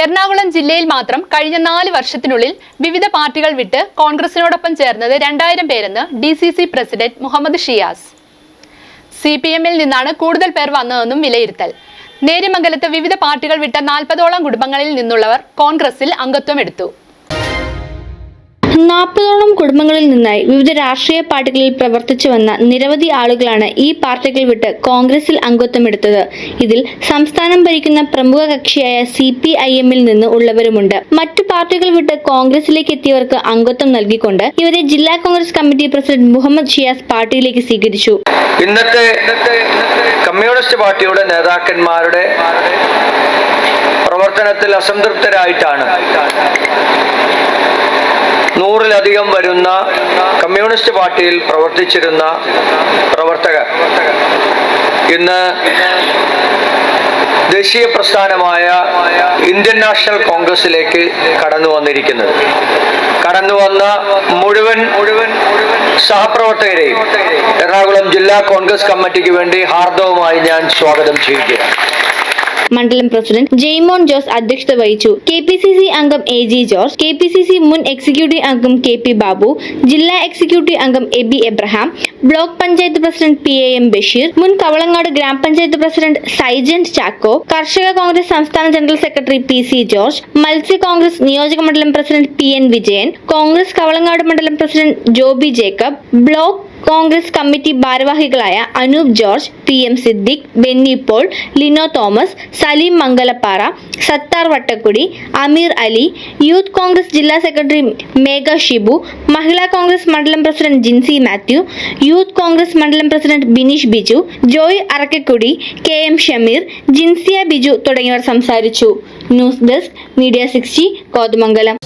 എറണാകുളം ജില്ലയിൽ മാത്രം കഴിഞ്ഞ നാല് വർഷത്തിനുള്ളിൽ വിവിധ പാർട്ടികൾ വിട്ട് കോൺഗ്രസിനോടൊപ്പം ചേർന്നത് രണ്ടായിരം പേരെന്ന് D C C president Muhammad Shiyas. C P എമ്മിൽ നിന്നാണ് കൂടുതൽ പേർ വന്നതെന്നും വിലയിരുത്തൽ. നേര്യമംഗലത്ത് വിവിധ പാർട്ടികൾ വിട്ട നാൽപ്പതോളം കുടുംബങ്ങളിൽ നിന്നുള്ളവർ കോൺഗ്രസിൽ അംഗത്വം എടുത്തു. നാൽപ്പതോളം കുടുംബങ്ങളിൽ നിന്നായി വിവിധ രാഷ്ട്രീയ പാർട്ടികളിൽ പ്രവർത്തിച്ചു വന്ന നിരവധി ആളുകളാണ് ഈ പാർട്ടികൾ വിട്ട് കോൺഗ്രസിൽ അംഗത്വമെടുത്തത്. ഇതിൽ സംസ്ഥാനം ഭരിക്കുന്ന പ്രമുഖ കക്ഷിയായ സി പി ഐ എമ്മിൽ നിന്ന് ഉള്ളവരുമുണ്ട്. മറ്റു പാർട്ടികൾ വിട്ട് കോൺഗ്രസിലേക്ക് എത്തിയവർക്ക് അംഗത്വം നൽകിക്കൊണ്ട് ഇവരെ ജില്ലാ കോൺഗ്രസ് കമ്മിറ്റി പ്രസിഡന്റ് മുഹമ്മദ് ഷിയാസ് പാർട്ടിയിലേക്ക് സ്വീകരിച്ചു. ഇന്നത്തെ കമ്മ്യൂണിസ്റ്റ് പാർട്ടിയുടെ നേതാക്കന്മാരുടെ പ്രവർത്തനത്തിൽ അസംതൃപ്തരായിട്ടാണ് നൂറിലധികം വരുന്ന കമ്മ്യൂണിസ്റ്റ് പാർട്ടിയിൽ പ്രവർത്തിച്ചിരുന്ന പ്രവർത്തകർ. ഇന്ന് ദേശീയ പ്രസ്ഥാനമായ ഇന്ത്യൻ നാഷണൽ കോൺഗ്രസിലേക്ക് കടന്നു വന്നിരിക്കുന്നത് കടന്നു വന്ന മുഴുവൻ മുഴുവൻ സഹപ്രവർത്തകരെയും എറണാകുളം ജില്ലാ കോൺഗ്രസ് കമ്മിറ്റിക്ക് വേണ്ടി ഹാർദവുമായി ഞാൻ സ്വാഗതം ചെയ്യുകയാണ്. മണ്ഡലം പ്രസിഡന്റ് ജെയ്മോൻ ജോസ് അധ്യക്ഷത വഹിച്ചു. കെ പി സി സി അംഗം A G George K P C C മുൻ എക്സിക്യൂട്ടീവ് അംഗം കെ പി ബാബു ജില്ലാ എക്സിക്യൂട്ടീവ് അംഗം A B Abraham block panchayat president P A M Basheer മുൻ കവളങ്ങാട് ഗ്രാമപഞ്ചായത്ത് പ്രസിഡന്റ് സൈജന്റ് ചാക്കോ കർഷക കോൺഗ്രസ് സംസ്ഥാന general secretary P C George മത്സ്യ കോൺഗ്രസ് നിയോജക മണ്ഡലം president P N Vijayan Congress Kavalangad മണ്ഡലം president Joby Jacob block Congress committee ഭാരവാഹികളായ Anoop George P M Siddique Benny Paul Lino Thomas Saleem Mangalappara Sathar Vattakudi Ameer Ali youth Congress ജില്ലാ secretary Megha Shibu Mahila Congress മണ്ഡലം president Jincy Mathew youth Congress മണ്ഡലം president Bineesh Biju Joy Arakkakudi K M Shameer Jinsiya Biju തുടങ്ങിയവർ സംസാരിച്ചു. News desk media sixty Kothamangalam.